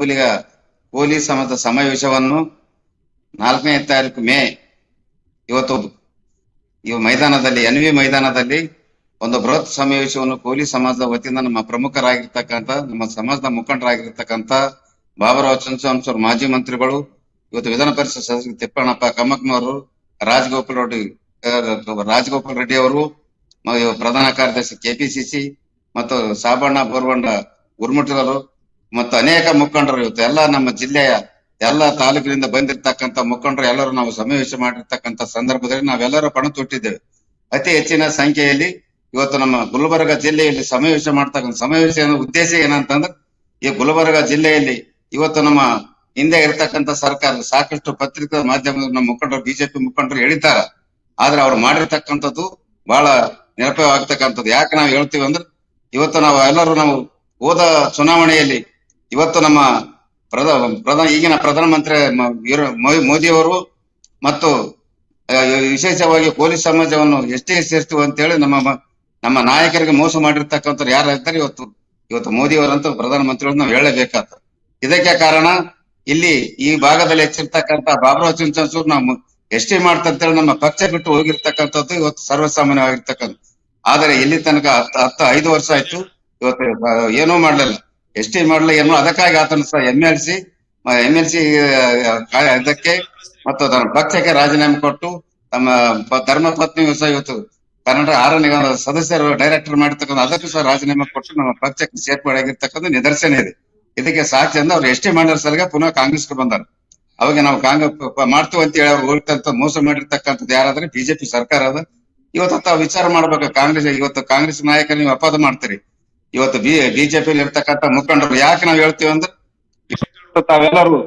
ಹುಲಿಗ police ಸಮದ ಸಮಾವೇಶವನ್ನು ನಾಲ್ಕನೇ ತಾರೀಕು ಮೇ ಇವತ್ತು ಈ ಮೈದಾನದಲ್ಲಿ, ಎನ್ ವಿ ಮೈದಾನದಲ್ಲಿ ಒಂದು ಬೃಹತ್ ಸಮಾವೇಶವನ್ನು ಪೊಲೀಸ್ ಸಮಾಜದ ವತಿಯಿಂದ ನಮ್ಮ ಪ್ರಮುಖರಾಗಿರ್ತಕ್ಕಂಥ, ನಮ್ಮ ಸಮಾಜದ ಮುಖಂಡರಾಗಿರ್ತಕ್ಕಂಥ ಬಾಬುರಾವ್ ಚಂದ್ರಶಂಸರ್ ಮಾಜಿ ಮಂತ್ರಿಗಳು, ಇವತ್ತು ವಿಧಾನ ಪರಿಷತ್ ಸದಸ್ಯ ತಿಪ್ಪಣ್ಣಪ್ಪ ಕಮ್ಮಕ್ಕನವರು ರಾಜಗೋಪಾಲ್ ರೆಡ್ಡಿ ರಾಜಗೋಪಾಲ್ ರೆಡ್ಡಿ ಅವರು ಪ್ರಧಾನ ಕಾರ್ಯದರ್ಶಿ ಕೆಪಿಸಿಸಿ ಮತ್ತು ಸಾಬಣ್ಣ ಬೋರ್ವಂಡ ಗುರುಮುಟ್ಟಿರರು ಮತ್ತು ಅನೇಕ ಮುಖಂಡರು ಇವತ್ತು ಎಲ್ಲ ನಮ್ಮ ಜಿಲ್ಲೆಯ ಎಲ್ಲ ತಾಲೂಕಿನಿಂದ ಬಂದಿರತಕ್ಕಂತ ಮುಖಂಡರು ಎಲ್ಲರೂ ನಾವು ಸಮಾವೇಶ ಮಾಡಿರ್ತಕ್ಕಂಥ ಸಂದರ್ಭದಲ್ಲಿ ನಾವೆಲ್ಲರೂ ಪಣ ತೊಟ್ಟಿದ್ದೇವೆ. ಅತಿ ಹೆಚ್ಚಿನ ಸಂಖ್ಯೆಯಲ್ಲಿ ಇವತ್ತು ನಮ್ಮ ಗುಲ್ಬರ್ಗ ಜಿಲ್ಲೆಯಲ್ಲಿ ಸಮಾವೇಶ ಮಾಡ್ತಕ್ಕಂಥ ಸಮಾವೇಶ ಉದ್ದೇಶ ಏನಂತಂದ್ರೆ, ಈ ಗುಲ್ಬರ್ಗ ಜಿಲ್ಲೆಯಲ್ಲಿ ಇವತ್ತು ನಮ್ಮ ಹಿಂದೆ ಇರತಕ್ಕಂತ ಸರ್ಕಾರ ಸಾಕಷ್ಟು ಪತ್ರಿಕಾ ಮಾಧ್ಯಮದ ನಮ್ಮ ಮುಖಂಡರು, ಬಿಜೆಪಿ ಮುಖಂಡರು ಹೇಳಿದ್ದಾರ. ಆದ್ರೆ ಅವ್ರು ಮಾಡಿರ್ತಕ್ಕಂಥದ್ದು ಬಹಳ ನೆನಪವಾಗ್ತಕ್ಕಂಥದ್ದು ಯಾಕೆ ನಾವು ಹೇಳ್ತೀವಿ ಅಂದ್ರೆ, ಇವತ್ತು ನಾವು ಎಲ್ಲರೂ ನಾವು ಹೋದ ಚುನಾವಣೆಯಲ್ಲಿ ಇವತ್ತು ನಮ್ಮ ಪ್ರಧಾನ ಪ್ರಧಾನ, ಈಗಿನ ಪ್ರಧಾನಮಂತ್ರಿ ಮೋದಿಯವರು ಮತ್ತು ವಿಶೇಷವಾಗಿ ಪೊಲೀಸ್ ಸಮಾಜವನ್ನು ಎಷ್ಟೇ ಸೇರ್ತೀವಿ ಅಂತೇಳಿ ನಮ್ಮ ಮ- ನಮ್ಮ ನಾಯಕರಿಗೆ ಮೋಸ ಮಾಡಿರ್ತಕ್ಕಂಥವ್ರು ಯಾರು ಇವತ್ತು ಇವತ್ತು ಮೋದಿಯವರಂತೂ ಪ್ರಧಾನಮಂತ್ರಿಗಳು ನಾವು ಹೇಳಲೇಬೇಕಾದ ಇದಕ್ಕೆ ಕಾರಣ ಇಲ್ಲಿ ಈ ಭಾಗದಲ್ಲಿ ಹೆಚ್ಚಿರ್ತಕ್ಕಂಥ ಬಾಬುರಾವ್ ಚಿಂಚನ್ಸೂರ್ ನಾವು ಎಷ್ಟೇ ಮಾಡ್ತಂತೇಳಿ ನಮ್ಮ ಪಕ್ಷ ಬಿಟ್ಟು ಹೋಗಿರ್ತಕ್ಕಂಥದ್ದು ಇವತ್ತು ಸರ್ವಸಾಮಾನ್ಯವಾಗಿರ್ತಕ್ಕಂಥ ಆದರೆ ಇಲ್ಲಿ ತನಕ ಹತ್ತು ಐದು ವರ್ಷ ಆಯ್ತು. ಇವತ್ತು ಏನೂ ಮಾಡ್ಲಿಲ್ಲ. ಎಷ್ಟೇ ಮಾಡಲ ಅದಕ್ಕಾಗಿ ಆತನ ಸಹ M L C M L C ಇದಕ್ಕೆ ಮತ್ತು ತನ್ನ ಪಕ್ಷಕ್ಕೆ ರಾಜೀನಾಮೆ ಕೊಟ್ಟು ತಮ್ಮ ಧರ್ಮ ಪತ್ನಿಯು ಸಹ ಇವತ್ತು ಕನ್ನಡ ಆರನೇ ಸದಸ್ಯರು, ಡೈರೆಕ್ಟರ್ ಮಾಡಿರ್ತಕ್ಕಂಥ ಅದಕ್ಕೂ ಸಹ ರಾಜೀನಾಮೆ ಕೊಟ್ಟು ನಮ್ಮ ಪಕ್ಷಕ್ಕೆ ಸೇರ್ಪಡೆ ಆಗಿರ್ತಕ್ಕಂಥ ನಿದರ್ಶನ ಇದೆ. ಇದಕ್ಕೆ ಸಾಕ್ಷಿ ಅಂದ್ರೆ ಅವ್ರು ಎಷ್ಟೇ ಮಾಡಿದ್ರ ಸಲಗ ಪುನಃ ಕಾಂಗ್ರೆಸ್ಗೆ ಬಂದರು. ಅವಾಗ ನಾವು ಕಾಂಗ್ರೆಸ್ ಮಾಡ್ತೀವಿ ಅಂತ ಹೇಳಿ ಅವ್ರು ಹೋಗ್ತಂತ ಮೋಸ ಮಾಡಿರ್ತಕ್ಕಂಥದ್ದು ಯಾರಾದ್ರೆ ಬಿಜೆಪಿ ಸರ್ಕಾರ ಅದ. ಇವತ್ತು ವಿಚಾರ ಮಾಡ್ಬೇಕು, ಕಾಂಗ್ರೆಸ್, ಇವತ್ತು ಕಾಂಗ್ರೆಸ್ ನಾಯಕರು ನೀವು ಅಪಾದ ಮಾಡ್ತೀರಿ. ಇವತ್ತು ಬಿ, ಬಿಜೆಪಿಯಲ್ಲಿ ಇರ್ತಕ್ಕಂಥ ಮುಖಂಡರು ಯಾಕೆ ನಾವು ಹೇಳ್ತೀವಿ ಅಂದ್ರೆ ತಾವೆಲ್ಲರೂ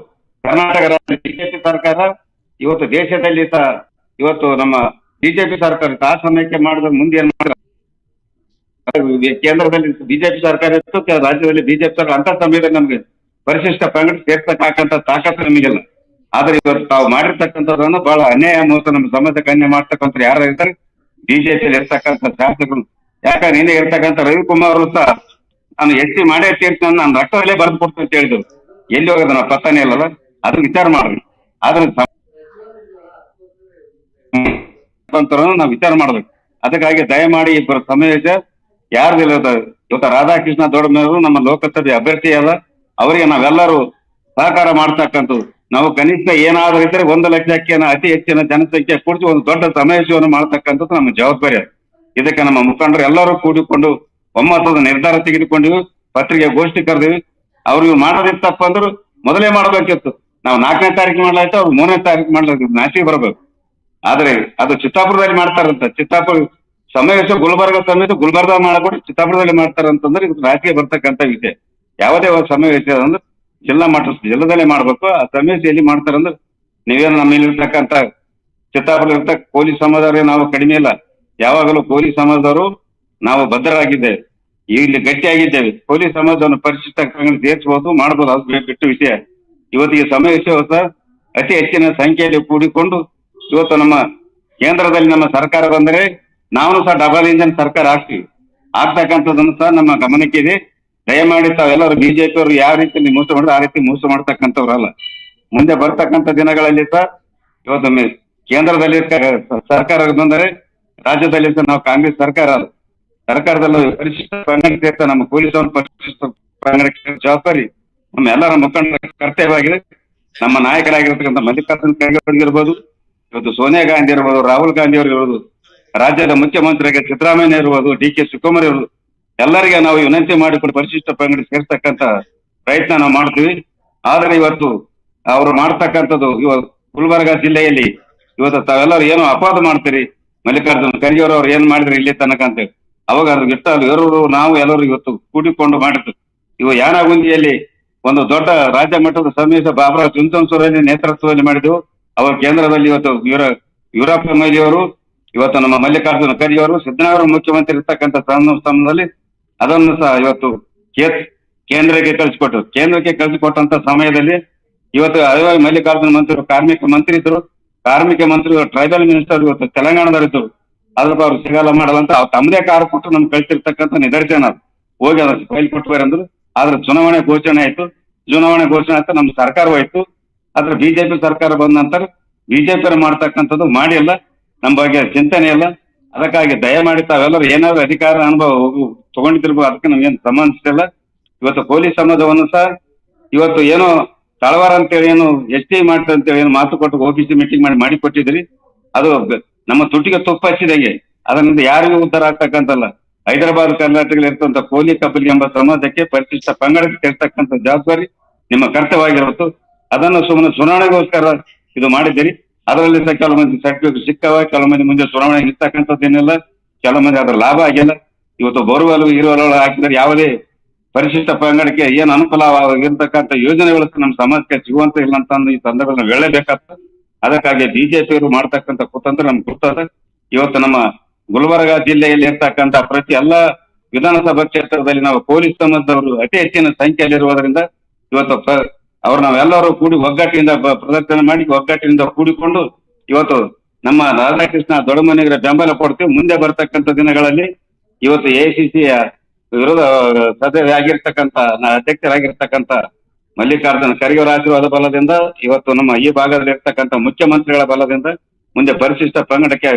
ಕರ್ನಾಟಕ ರಾಜ್ಯ ಬಿಜೆಪಿ ಸರ್ಕಾರ, ಇವತ್ತು ದೇಶದಲ್ಲಿ ಸಹ ಇವತ್ತು ನಮ್ಮ ಬಿಜೆಪಿ ಸರ್ಕಾರ ಸಮಯಕ್ಕೆ ಮಾಡಿದ ಮುಂದೆ ಏನ್ ಮಾಡಿದ ಕೇಂದ್ರದಲ್ಲಿ ಬಿಜೆಪಿ ಸರ್ಕಾರ ಇತ್ತು ರಾಜ್ಯದಲ್ಲಿ ಬಿಜೆಪಿ ಸರ್ಕಾರ, ಅಂತ ಸಮಯದಲ್ಲಿ ನಮ್ಗೆ ಪರಿಶಿಷ್ಟ ಪಂಗಡ ಸೇರ್ತಕ್ಕಂಥ ತಾಕತ್ತು ನಮಗಿಲ್ಲ. ಆದ್ರೆ ಇವತ್ತು ತಾವು ಮಾಡಿರ್ತಕ್ಕಂಥದ್ದನ್ನು ಬಹಳ ಅನ್ಯಾಯ ಮೂಲಕ ನಮ್ಮ ಸಮಾಜಕ್ಕೆ ಅನ್ಯಾಯ ಮಾಡ್ತಕ್ಕಂಥ ಯಾರು ಇರ್ತಾರೆ ಬಿಜೆಪಿಯಲ್ಲಿ ಇರ್ತಕ್ಕಂಥ ಶಾಸಕರು ಯಾಕಂದ್ರೆ ಹಿಂದೆ ಇರ್ತಕ್ಕಂಥ ರವಿಕುಮಾರ್ ಸಹ ನಾನು ಎಸ್ ಸಿ ಮಾಡೇ ತೀರ್ತೀನಿ ನಾನು ರಕ್ತದಲ್ಲೇ ಬರೆದು ಕೊಡ್ತೀನಿ ಅಂತ ಹೇಳಿದ್ರು. ಎಲ್ಲಿ ಹೋಗೋದು ನಾವು ಪತ್ತಾನೆ ಇಲ್ಲಲ್ಲ ಅದ್ರ ವಿಚಾರ ಮಾಡ್ರಿ. ಆದ್ರೆ ನಾವು ವಿಚಾರ ಮಾಡ್ಬೇಕು. ಅದಕ್ಕಾಗಿ ದಯಮಾಡಿ ಇಬ್ಬರ ಸಮಾವೇಶ ಯಾರ್ದಿಲ್ಲ ಇವತ್ತು ರಾಧಾಕೃಷ್ಣ ದೊಡ್ಡಮೇವರು ನಮ್ಮ ಲೋಕಸಭೆ ಅಭ್ಯರ್ಥಿ ಅಲ್ಲ. ಅವರಿಗೆ ನಾವೆಲ್ಲರೂ ಸಹಕಾರ ಮಾಡ್ತಕ್ಕಂಥದ್ದು. ನಾವು ಕನಿಷ್ಠ ಏನಾದ್ರೂ ಇದ್ರೆ ಒಂದು ಲಕ್ಷಕ್ಕೆ ಅತಿ ಹೆಚ್ಚಿನ ಜನಸಂಖ್ಯೆ ಕೊಡಿಸಿ ಒಂದು ದೊಡ್ಡ ಸಮಾವೇಶವನ್ನು ಮಾಡ್ತಕ್ಕಂಥದ್ದು ನಮ್ಮ ಜವಾಬ್ದಾರಿ ಅದು. ಇದಕ್ಕೆ ನಮ್ಮ ಮುಖಂಡರು ಎಲ್ಲರೂ ಕೂಡಿಕೊಂಡು ಒಮ್ಮತದ ನಿರ್ಧಾರ ತೆಗೆದುಕೊಂಡಿವಿ ಪತ್ರಿಕೆ ಗೋಷ್ಠಿ ಕರೆದಿವಿ. ಅವ್ರು ಇವ್ರು ಮಾಡೋದಿತ್ತಪ್ಪ ಅಂದ್ರು ಮೊದಲೇ ಮಾಡಬೇಕಿತ್ತು. ನಾವು ನಾಲ್ಕನೇ ತಾರೀಕು ಮಾಡ್ಲಾಯ್ತು, ಅವ್ರು ಮೂರನೇ ತಾರೀಕು ಮಾಡ್ಲಾಯ್ತು ನಾಚಿಗೆ ಬರಬೇಕು. ಆದ್ರೆ ಅದು ಚಿತ್ತಾಪುರದಲ್ಲಿ ಮಾಡ್ತಾರಂತ, ಚಿತ್ತಾಪುರ ಸಮಾವೇಶ ಗುಲ್ಬರ್ಗ ಸಮೇತ ಗುಲ್ಬರ್ಗ ಮಾಡಬೇಡ ಚಿತ್ತಾಪುರದಲ್ಲಿ ಮಾಡ್ತಾರಂತಂದ್ರೆ ಇದು ರಾಜಕೀಯ ಬರ್ತಕ್ಕಂಥ ವಿಷಯ. ಯಾವುದೇ ಒಂದು ಸಮಾವೇಶ ಅಂದ್ರೆ ಜಿಲ್ಲಾ ಮಟ್ಟ, ಜಿಲ್ಲಾದಲ್ಲೇ ಮಾಡ್ಬೇಕು. ಆ ಸಮಾವೇಶ ಎಲ್ಲಿ ಮಾಡ್ತಾರಂದ್ರೆ ನೀವೇನು ನಮ್ಮಲ್ಲಿ ಇರ್ತಕ್ಕಂಥ ಚಿತ್ತಾಪುರ ಇರ್ತಕ್ಕ ಪೊಲೀಸ್ ಸಮುದಾಯ ನಾವು ಕಡಿಮೆ ಇಲ್ಲ. ಯಾವಾಗಲೂ ಕೋಲಿ ಸಮಾಜದವರು ನಾವು ಭದ್ರರಾಗಿದ್ದೇವೆ ಇಲ್ಲಿ ಗಟ್ಟಿಯಾಗಿದ್ದೇವೆ. ಕೋಲಿ ಸಮಾಜವನ್ನು ಪರಿಶಿಷ್ಟ ಪಂಗಡ ಸೇರಿಸಬಹುದು, ಮಾಡಬಹುದು. ಅದು ಬಿಟ್ಟು ವಿಷಯ. ಇವತ್ತಿಗೆ ಸಮಾವೇಶ ಅತಿ ಹೆಚ್ಚಿನ ಸಂಖ್ಯೆಯಲ್ಲಿ ಕೂಡಿಕೊಂಡು ಇವತ್ತು ನಮ್ಮ ಕೇಂದ್ರದಲ್ಲಿ ನಮ್ಮ ಸರ್ಕಾರ ಬಂದರೆ ನಾವು ಸಹ ಡಬಲ್ ಇಂಜನ್ ಸರ್ಕಾರ ಆಗ್ತೀವಿ. ಆಗ್ತಕ್ಕಂಥದ್ದನ್ನು ಸಹ ನಮ್ಮ ಗಮನಕ್ಕೆ ಇದೆ. ದಯಮಾಡಿ ತಾವೆಲ್ಲರೂ ಬಿಜೆಪಿ ಅವರು ಯಾವ ರೀತಿ ಮೋಸ ಮಾಡಿದ್ರೆ ಆ ರೀತಿ ಮೋಸ ಮಾಡ್ತಕ್ಕಂಥವ್ರಲ್ಲ. ಮುಂದೆ ಬರ್ತಕ್ಕಂಥ ದಿನಗಳಲ್ಲಿ ಸಹ ಇವತ್ತು ಕೇಂದ್ರದಲ್ಲಿ ಸರ್ಕಾರ ಬಂದರೆ ರಾಜ್ಯದಲ್ಲಿ ನಾವು ಕಾಂಗ್ರೆಸ್ ಸರ್ಕಾರ ಅದು. ಸರ್ಕಾರದಲ್ಲಿ ಪರಿಶಿಷ್ಟ ಪಂಗಡಕ್ಕೆ ಸೇರ್ತಾ ನಮ್ಮ ಪೊಲೀಸ್ ಪರಿಶಿಷ್ಟ ಪಂಗಡಕ್ಕೆ ಜವಾಬ್ದಾರಿ. ನಮ್ಮ ಎಲ್ಲರ ಮುಖಂಡರ ಕರ್ತವ್ಯವಾಗಿದೆ. ನಮ್ಮ ನಾಯಕರಾಗಿರ್ತಕ್ಕಂಥ ಮಲ್ಲಿಕಾರ್ಜುನ ಖರ್ಗೆ ಅವರಿಗಿರ್ಬೋದು, ಇವತ್ತು ಸೋನಿಯಾ ಗಾಂಧಿ ಇರ್ಬೋದು, ರಾಹುಲ್ ಗಾಂಧಿ ಅವರು ಇರ್ಬೋದು ರಾಜ್ಯದ ಮುಖ್ಯಮಂತ್ರಿಗೆ ಸಿದ್ದರಾಮಯ್ಯ ಇರ್ಬೋದು, ಡಿ ಕೆ ಶಿವಕುಮಾರ್ ಇರ್ಬೋದು, ಎಲ್ಲರಿಗೆ ನಾವು ವಿನಂತಿ ಮಾಡಿಕೊಂಡು ಪರಿಶಿಷ್ಟ ಪಂಗಡ ಸೇರ್ತಕ್ಕಂತ ಪ್ರಯತ್ನ ನಾವು ಮಾಡ್ತೀವಿ. ಆದರೆ ಇವತ್ತು ಅವರು ಮಾಡ್ತಕ್ಕಂಥದ್ದು ಇವತ್ತು ಗುಲ್ಬರ್ಗ ಜಿಲ್ಲೆಯಲ್ಲಿ ಇವತ್ತು ತಾವೆಲ್ಲರೂ ಏನೋ ಅಪವಾದ ಮಾಡ್ತೀರಿ. ಮಲ್ಲಿಕಾರ್ಜುನ ಖರ್ಗೆಯವರು ಅವ್ರು ಏನ್ ಮಾಡಿದ್ರು ಇಲ್ಲಿ ತನಕ ಅಂತೇಳಿ ಅವಾಗ ಅದು ಗೊತ್ತಾಗಲು ಎಲ್ಲರೂ ನಾವು ಎಲ್ಲರೂ ಇವತ್ತು ಕೂಡಿಕೊಂಡು ಮಾಡಿದ್ರು ಇವು ಯಾನಗುಂದಿಯಲ್ಲಿ ಒಂದು ದೊಡ್ಡ ರಾಜ್ಯ ಮಟ್ಟದ ಸಮಾವೇಶ ಬಾಬ್ರಾ ಚುಂಚನಸೂರಲ್ಲಿ ನೇತೃತ್ವದಲ್ಲಿ ಮಾಡಿದ್ರು ಅವರು ಕೇಂದ್ರದಲ್ಲಿ ಇವತ್ತು ಯುರ ಯುರಪ್ಪ ಮೈಲಿಯವರು, ಇವತ್ತು ನಮ್ಮ ಮಲ್ಲಿಕಾರ್ಜುನ ಅವರು ಸಿದ್ದರಾಮಯ್ಯ ಮುಖ್ಯಮಂತ್ರಿ ಇರ್ತಕ್ಕಂಥ ಸ್ಥಾನದಲ್ಲಿ ಅದನ್ನು ಸಹ ಇವತ್ತು ಕೇಂದ್ರಕ್ಕೆ ಕಳಿಸಿಕೊಟ್ಟರು. ಕೇಂದ್ರಕ್ಕೆ ಕಳಿಸಿಕೊಟ್ಟಂತ ಸಮಯದಲ್ಲಿ ಇವತ್ತು ಅದೇ ಮಲ್ಲಿಕಾರ್ಜುನ ಮಂತ್ರಿ, ಕಾರ್ಮಿಕ ಮಂತ್ರಿ ಇದ್ರು ಕಾರ್ಮಿಕ ಮಂತ್ರಿ ಟ್ರೈಬಲ್ ಮಿನಿಸ್ಟರ್ ಇವತ್ತು ತೆಲಂಗಾಣದವರಿದ್ರು ಅದ್ರ ಅವ್ರು ಸಿಗಲ್ಲ, ಮಾಡಲ್ಲ ಅಂತ ಅವ್ರು ತಮ್ಮದೇ ಕಾರ್ ಕೊಟ್ಟು ನಮ್ಗೆ ಕಳ್ಸಿರ್ತಕ್ಕಂಥ ನಿದರ್ಶನ ಅದು. ಹೋಗಿ ಅದ್ರ ಫೈಲ್ ಕೊಟ್ಟು ಅಂದ್ರು, ಆದ್ರೆ ಚುನಾವಣೆ ಘೋಷಣೆ ಆಯ್ತು. ಚುನಾವಣೆ ಘೋಷಣೆ ಆಯ್ತು ನಮ್ಮ ಸರ್ಕಾರ ಹೋಯ್ತು. ಆದ್ರೆ ಬಿಜೆಪಿ ಸರ್ಕಾರ ಬಂದ ನಂತರ ಬಿಜೆಪಿ ಮಾಡ್ತಕ್ಕಂಥದ್ದು ಮಾಡಿಲ್ಲ ನಮ್ಮ ಬಗ್ಗೆ ಚಿಂತನೆ ಇಲ್ಲ ಅದಕ್ಕಾಗಿ ದಯಮಾಡಿ ತಾವೆಲ್ಲರೂ ಏನಾದ್ರು ಅಧಿಕಾರ, ಅನುಭವ ತಗೊಂಡಿರ್ಬೋದು ಅದಕ್ಕೆ ನಮ್ಗೇನು ಸಂಬಂಧಿಸಿಲ್ಲ. ಇವತ್ತು ಪೊಲೀಸ್ ಸಮಾಜವನ್ನು ಸಹ, ಇವತ್ತು ಏನೋ ತಳವಾರ ಅಂತೇಳಿ ಏನು ಎಸ್ ಟಿ ಮಾಡ್ತಾರೆ ಏನು ಮಾತು ಕೊಟ್ಟು ಓಬಿಸಿ ಮೀಟಿಂಗ್ ಮಾಡಿ ಮಾಡಿ ಕೊಟ್ಟಿದ್ರಿ ಅದು ನಮ್ಮ ತುಟಿಗೆ ತುಪ್ಪ ಹಚ್ಚಿದಂಗೆ ಅದರಿಂದ ಯಾರಿಗೂ ಉದ್ಧಾರ ಆಗ್ತಕ್ಕಂತಲ್ಲ ಹೈದರಾಬಾದ್ ಕರ್ನಾಟಕದಲ್ಲಿ ಇರ್ತಂತ ಕೋಲಿ ಕಪಿಲ್ ಎಂಬ ಸಮಾಜಕ್ಕೆ ಪರಿಶಿಷ್ಟ ಪಂಗಡಕ್ಕೆ ಸೇರ್ತಕ್ಕಂಥ ಜವಾಬ್ದಾರಿ ನಿಮ್ಮ ಕರ್ತವ್ಯವಾಗಿರುತ್ತೆ ಅದನ್ನು ಸುಮ್ಮನೆ ಚುನಾವಣೆಗೋಸ್ಕರ ಇದು ಮಾಡಿದ್ದೀರಿ. ಅದರಲ್ಲಿ ಸಹ ಕೆಲವು ಮಂದಿ ಸರ್ಟಿಫಿಕೇಟ್ ಸಿಕ್ಕವ, ಕೆಲವು ಮಂದಿ ಮುಂದೆ ಚುನಾವಣೆ ಇರ್ತಕ್ಕಂಥದ್ದೇನಿಲ್ಲ ಕೆಲವು ಮಂದಿ ಅದರ ಲಾಭ ಆಗಿಲ್ಲ. ಇವತ್ತು ಬೋರ್ವೆಲ್ ಇರುವಲ್ಲ ಹಾಕಿದರೆ ಯಾವುದೇ ಪರಿಶಿಷ್ಟ ಪಂಗಡಕ್ಕೆ ಏನ್ ಅನುಕೂಲವಾಗಿರ್ತಕ್ಕಂಥ ಯೋಜನೆಗಳು ನಮ್ಮ ಸಮಾಜಕ್ಕೆ ಸಿಗುವಂತ ಇಲ್ಲ ಅಂತ ಈ ಸಂದರ್ಭದಲ್ಲಿ ಹೇಳಬೇಕಾಗ್ತದೆ ಅದಕ್ಕಾಗಿ ಬಿಜೆಪಿಯವರು ಮಾಡ್ತಕ್ಕಂಥ ಕುತಂತ್ರ ನಮ್ಗೆ ಗೊತ್ತದ. ಇವತ್ತು ನಮ್ಮ ಗುಲ್ಬರ್ಗ ಜಿಲ್ಲೆಯಲ್ಲಿ ಇರ್ತಕ್ಕಂಥ ಪ್ರತಿ ಎಲ್ಲ ವಿಧಾನಸಭಾ ಕ್ಷೇತ್ರದಲ್ಲಿ ನಾವು ಪೊಲೀಸ್ ಸಮಾಜದವರು ಅತಿ ಹೆಚ್ಚಿನ ಸಂಖ್ಯೆಯಲ್ಲಿರುವುದರಿಂದ ಇವತ್ತು ಪ್ರ- ಅವ್ರು ನಾವೆಲ್ಲರೂ ಕೂಡಿ ಒಗ್ಗಟ್ಟಿನಿಂದ ಪ್ರದರ್ಶನ ಮಾಡಿ ಒಗ್ಗಟ್ಟಿನಿಂದ ಕೂಡಿಕೊಂಡು ಇವತ್ತು ನಮ್ಮ ರಾಧಾಕೃಷ್ಣ ದೊಡ್ಡಮನೆಗರ ಬೆಂಬಲ ಕೊಡ್ತೀವಿ. ಮುಂದೆ ಬರ್ತಕ್ಕಂಥ ದಿನಗಳಲ್ಲಿ ಇವತ್ತು ಎಐಸಿಸಿಯ ವಿರೋಧ ಸದಸ್ಯ ಆಗಿರ್ತಕ್ಕಂಥ ಅಧ್ಯಕ್ಷರಾಗಿರ್ತಕ್ಕಂತ ಮಲ್ಲಿಕಾರ್ಜುನ ಖರ್ಗೆ ಆಶೀರ್ವಾದ ಬಲದಿಂದ ಇವತ್ತು ನಮ್ಮ ಈ ಭಾಗದಲ್ಲಿ ಇರ್ತಕ್ಕಂಥ ಮುಖ್ಯಮಂತ್ರಿಗಳ ಬಲದಿಂದ ಮುಂದೆ ಪರಿಶಿಷ್ಟ ಪಂಗಡಕ್ಕೆ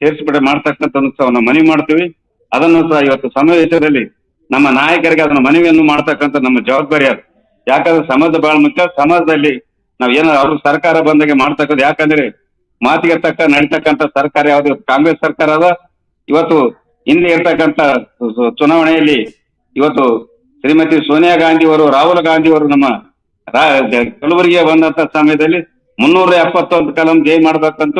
ಸೇರಿಸಿಬಿಟ್ಟು ಮಾಡ್ತಕ್ಕಂಥ ನಾವು ಮನವಿ ಮಾಡ್ತೀವಿ. ಅದನ್ನು ಸಹ ಇವತ್ತು ಸಮಾವೇಶದಲ್ಲಿ ನಮ್ಮ ನಾಯಕರಿಗೆ ಅದನ್ನ ಮನವಿಯನ್ನು ಮಾಡ್ತಕ್ಕಂಥ ನಮ್ಮ ಜವಾಬ್ದಾರಿ ಅದು. ಯಾಕಂದ್ರೆ ಸಮಾಜ ಬಹಳ ಮುಖ್ಯ. ಸಮಾಜದಲ್ಲಿ ನಾವ್ ಏನಾದ್ರು ಅವ್ರ ಸರ್ಕಾರ ಬಂದಾಗೆ ಮಾಡ್ತಕ್ಕಂಥ ಯಾಕಂದ್ರೆ ಮಾತಿಗೆ ತಕ್ಕ ನಡೀತಕ್ಕಂಥ ಸರ್ಕಾರ ಯಾವ್ದು ಕಾಂಗ್ರೆಸ್ ಸರ್ಕಾರ ಅದ. ಇವತ್ತು ಹಿಂದೆ ಇರ್ತಕ್ಕಂತ ಚುನಾವಣೆಯಲ್ಲಿ ಇವತ್ತು ಶ್ರೀಮತಿ ಸೋನಿಯಾ ಗಾಂಧಿ ಅವರು ರಾಹುಲ್ ಗಾಂಧಿ ಅವರು ನಮ್ಮ ಕಲಬುರಗಿಗೆ ಬಂದಂತ ಸಮಯದಲ್ಲಿ ಮುನ್ನೂರ ಎಪ್ಪತ್ತೊಂದು ಕಲಂ ಜೈ ಮಾಡ್ಬೇಕಂತ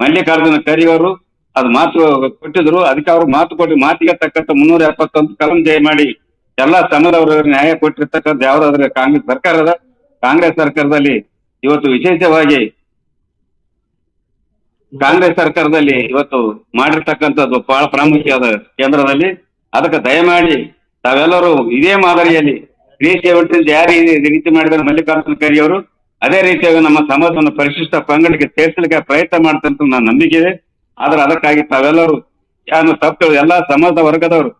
ಮಲ್ಲಿಕಾರ್ಜುನ ಖರ್ಗೆ ಅವರು ಅದು ಮಾತು ಕೊಟ್ಟಿದ್ರು. ಅದಕ್ಕೆ ಅವರು ಮಾತು ಕೊಟ್ಟು ಮಾತಿಗೆ ತಕ್ಕಂತ ಮುನ್ನೂರ ಎಪ್ಪತ್ತೊಂದು ಕಲಂ ಜೈ ಮಾಡಿ ಎಲ್ಲಾ ಸಮಯದವರು ನ್ಯಾಯ ಕೊಟ್ಟಿರ್ತಕ್ಕಂಥ ಯಾವ್ದಾದ್ರೆ ಕಾಂಗ್ರೆಸ್ ಸರ್ಕಾರದ, ಕಾಂಗ್ರೆಸ್ ಸರ್ಕಾರದಲ್ಲಿ ಇವತ್ತು ವಿಶೇಷವಾಗಿ ಕಾಂಗ್ರೆಸ್ ಸರ್ಕಾರದಲ್ಲಿ ಇವತ್ತು ಮಾಡಿರ್ತಕ್ಕಂಥದ್ದು ಬಹಳ ಪ್ರಾಮುಖ್ಯವಾದ ಕೇಂದ್ರದಲ್ಲಿ. ಅದಕ್ಕೆ ದಯಮಾಡಿ ತಾವೆಲ್ಲರೂ ಇದೇ ಮಾದರಿಯಲ್ಲಿ ರೀತಿ ಸೆವೆಂಟಿಂದ ಯಾರು ರೀತಿ ಮಾಡಿದ್ರೆ ಮಲ್ಲಿಕಾರ್ಜುನ ಖರ್ಗೆ ಅದೇ ರೀತಿಯಾಗಿ ನಮ್ಮ ಸಮಾಜವನ್ನು ಪರಿಶಿಷ್ಟ ಪಂಗಡಕ್ಕೆ ಸೇರಿಸಲಿಕ್ಕೆ ಪ್ರಯತ್ನ ಮಾಡ್ತಂತ ನನ್ನ ನಂಬಿಕೆ ಇದೆ. ಆದ್ರೆ ಅದಕ್ಕಾಗಿ ತಾವೆಲ್ಲರೂ ಯಾರು ತಪ್ಪು ಎಲ್ಲಾ ಸಮಾಜ ವರ್ಗದವರು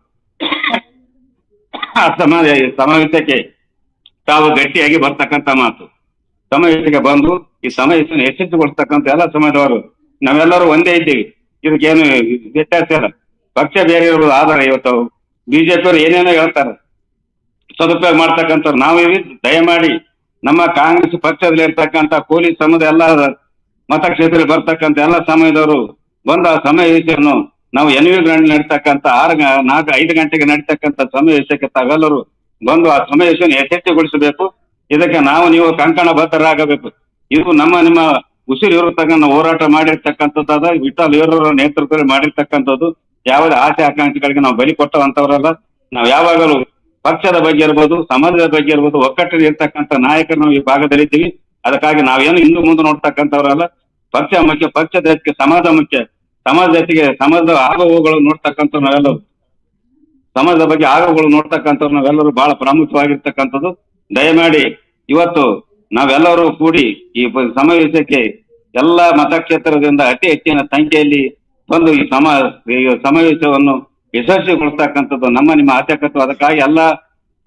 ಆ ಸಮಾಜ ಸಮಾವೇಶಕ್ಕೆ ತಾವು ಗಟ್ಟಿಯಾಗಿ ಬರ್ತಕ್ಕಂಥ ಮಾತು. ಸಮಾವೇಶಕ್ಕೆ ಬಂದು ಈ ಸಮಾವೇಶವನ್ನು ಯಶಸ್ವಿಗೊಳಿಸ್ತಕ್ಕಂಥ ಎಲ್ಲ ಸಮಾಜದವರು ನಾವೆಲ್ಲರೂ ಒಂದೇ ಇದ್ದೀವಿ. ಇದಕ್ಕೇನು ವ್ಯತ್ಯಾಸ ಇಲ್ಲ. ಪಕ್ಷ ಬೇರೆ ಇರ್ಬೋದು ಆದರೆ ಇವತ್ತು. ಬಿಜೆಪಿಯವರು ಏನೇನೋ ಹೇಳ್ತಾರೆ. ಸದುಪಯೋಗ ಮಾಡ್ತಕ್ಕಂಥವ್ರು ನಾವಿವಿ ದಯಮಾಡಿ ನಮ್ಮ ಕಾಂಗ್ರೆಸ್ ಪಕ್ಷದಲ್ಲಿ ಇರ್ತಕ್ಕಂಥ ಪೊಲೀಸ್ ಸಮುದಾಯ ಎಲ್ಲ ಮತಕ್ಷೇತ್ರದಲ್ಲಿ ಬರ್ತಕ್ಕಂಥ ಎಲ್ಲ ಸಮಯದವರು ಬಂದ ಸಮಾವೇಶವನ್ನು ನಾವು ಎನ್ ವಿ ಗ್ರೌಂಡ್ ನಡೀತಕ್ಕಂಥ ಆರು ನಾಲ್ಕು, ಐದು ಗಂಟೆಗೆ ನಡೀತಕ್ಕಂಥ ಸಮಾವೇಶಕ್ಕೆ ತಾವೆಲ್ಲರೂ ಬಂದು ಆ ಸಮಾವೇಶವನ್ನು ಯಶಸ್ವಿಗೊಳಿಸಬೇಕು ಇದಕ್ಕೆ ನಾವು ನೀವು ಕಂಕಣ ಬದ್ಧರಾಗಬೇಕು. ಇದು ನಮ್ಮ, ನಿಮ್ಮ ಉಸಿರು ಇರತಕ್ಕಂಥ ಹೋರಾಟ ಮಾಡಿರ್ತಕ್ಕಂಥದ್ದಾದ ವಿಠಲ್ ಇವರವರ ನೇತೃತ್ವದಲ್ಲಿ ಮಾಡಿರ್ತಕ್ಕಂಥದ್ದು, ಯಾವುದೇ ಆಸೆ ಆಕಾಂಕ್ಷೆಗಳಿಗೆ ನಾವು ಬಲಿ ಕೊಟ್ಟವಂತವರಲ್ಲ ನಾವು ಯಾವಾಗಲೂ ಪಕ್ಷದ ಬಗ್ಗೆ ಇರ್ಬೋದು, ಸಮಾಜದ ಬಗ್ಗೆ ಇರ್ಬೋದು ಒಕ್ಕಟ್ಟಿನ ಇರ್ತಕ್ಕಂಥ ನಾಯಕರು ನಾವು ಈ ಭಾಗದಲ್ಲಿ ಇದ್ದೀವಿ. ಅದಕ್ಕಾಗಿ ನಾವೇನು ಹಿಂದೂ ಮುಂದೆ ನೋಡ್ತಕ್ಕಂಥವ್ರಲ್ಲ. ಪಕ್ಷ ಮುಖ್ಯ, ಪಕ್ಷದ ಜೊತೆಗೆ ಸಮಾಜ ಮುಖ್ಯ. ಸಮಾಜದ ಜೊತೆಗೆ ಸಮಾಜದ ಆಗುವುಗಳು ನೋಡ್ತಕ್ಕಂಥ ನಾವೆಲ್ಲರೂ. ಸಮಾಜದ ಬಗ್ಗೆ ಆಗುವುಗಳು ನೋಡ್ತಕ್ಕಂಥವ್ರು ನಾವೆಲ್ಲರೂ ಬಹಳ ಪ್ರಾಮುಖ್ಯವಾಗಿರ್ತಕ್ಕಂಥದ್ದು ದಯಮಾಡಿ ಇವತ್ತು ನಾವೆಲ್ಲರೂ ಕೂಡಿ ಈ ಸಮಾವೇಶಕ್ಕೆ ಎಲ್ಲ ಮತಕ್ಷೇತ್ರದಿಂದ ಅತಿ ಹೆಚ್ಚಿನ ಸಂಖ್ಯೆಯಲ್ಲಿ ಬಂದು ಈ ಸಮ ಸಮಾವೇಶವನ್ನು ಯಶಸ್ವಿಗೊಳಿಸ್ತಕ್ಕಂಥದ್ದು ನಮ್ಮ, ನಿಮ್ಮ ಆಚಕತ್ವ ಅದಕ್ಕಾಗಿ ಎಲ್ಲ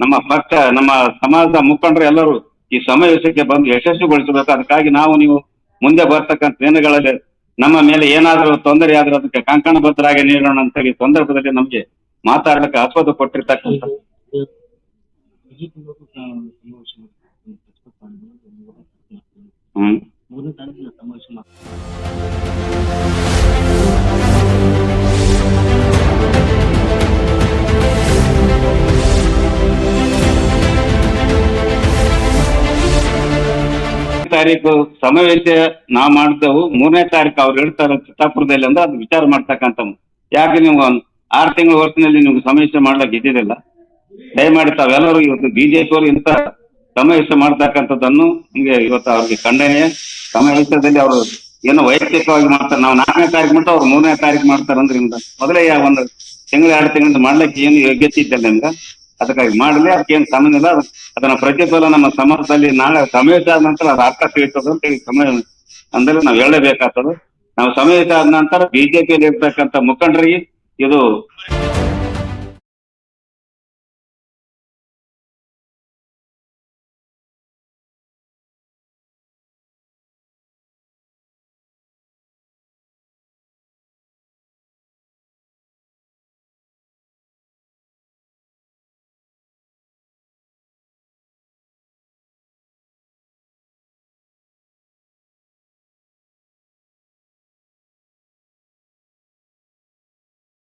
ನಮ್ಮ ಪಕ್ಷ, ನಮ್ಮ ಸಮಾಜದ ಮುಖಂಡರು ಎಲ್ಲರೂ ಈ ಸಮಾವೇಶಕ್ಕೆ ಬಂದು ಯಶಸ್ವಿಗೊಳಿಸಬೇಕು. ಅದಕ್ಕಾಗಿ ನಾವು, ನೀವು ಮುಂದೆ ಬರ್ತಕ್ಕಂಥ ದಿನಗಳಲ್ಲಿ ನಮ್ಮ ಮೇಲೆ ಏನಾದರೂ ತೊಂದರೆ ಆದ್ರೆ ಅದಕ್ಕೆ ಕಂಕಣಬದ್ಧರಾಗಿ ನೀಡೋಣ ಅಂತ ಈ ಸಂದರ್ಭದಲ್ಲಿ ನಮಗೆ ಮಾತಾಡಲಿಕ್ಕೆ ಆಸ್ವಾದ ಕೊಟ್ಟಿರ್ತಕ್ಕಂಥ ಹ್ಮ್. ಮೂರನೇ ತಾರೀಖು ತಾರೀಕು ಸಮಾವೇಶ ನಾ ಮಾಡ್ತೇವು ಮೂರನೇ ತಾರೀಕು ಅವ್ರು ಹೇಳ್ತಾರೆ ಚಿತ್ತಾಪುರದಲ್ಲಿ ಅಂದ್ರೆ ಅದು ವಿಚಾರ ಮಾಡ್ತಕ್ಕಂಥ ಯಾಕೆ ನೀವು ಆರು ತಿಂಗಳ ವರ್ಷದಲ್ಲಿ ನಿಮ್ಗೆ ಸಮಾವೇಶ ಮಾಡ್ಲಿಕ್ಕೆ ಇದ್ದಿದ್ದಿಲ್ಲ? ದಯಮಾಡಿ ತಾವೆಲ್ಲರೂ ಇವತ್ತು ಬಿಜೆಪಿ ಅವರು ಇಂಥ ಸಮಾವೇಶ ಮಾಡ್ತಕ್ಕಂಥದ್ದನ್ನು ನಿಮಗೆ ಇವತ್ತು ಅವ್ರಿಗೆ ಖಂಡನೆ ಸಮಾವೇಶದಲ್ಲಿ ಅವರು ಏನೋ ವೈಯಕ್ತಿಕವಾಗಿ ಮಾಡ್ತಾರೆ. ನಾವು ನಾಲ್ಕನೇ ತಾರೀಕು ಮಾಡ್ತಾ ಅವ್ರು ಮೂರನೇ ತಾರೀಕು ಮಾಡ್ತಾರೆ ಅಂದ್ರೆ ನಿಮ್ದು ಮೊದಲೇ ಒಂದು ತಿಂಗಳ, ಎರಡು ತಿಂಗಳಿಂದ ಮಾಡ್ಲಿಕ್ಕೆ ಏನು ಯೋಗ್ಯತೆ ಇದ್ದಲ್ಲ ನಿಮ್ಗೆ? ಅದಕ್ಕಾಗಿ ಮಾಡಲಿ, ಅದಕ್ಕೆ ಏನು ಸಮಯ ಇಲ್ಲ. ಅದನ್ನ ಪ್ರತಿಫಲ ನಮ್ಮ ಸಮಾಜದಲ್ಲಿ ನಾಳೆ ಸಮಯ ಆದ ನಂತರ ಅದು ಅರ್ಥ ತಿಳಿತದ ಅಂತ ಹೇಳಿ ಸಮಯ ಅಂದ್ರೆ ನಾವು ಹೇಳಲೇಬೇಕಾಗ್ತದೆ. ನಾವು ಸಮಾವೇಶ ಆದ ನಂತರ ಬಿಜೆಪಿಯಲ್ಲಿ ಇರ್ತಕ್ಕಂಥ ಮುಖಂಡರಿಗೆ ಇದು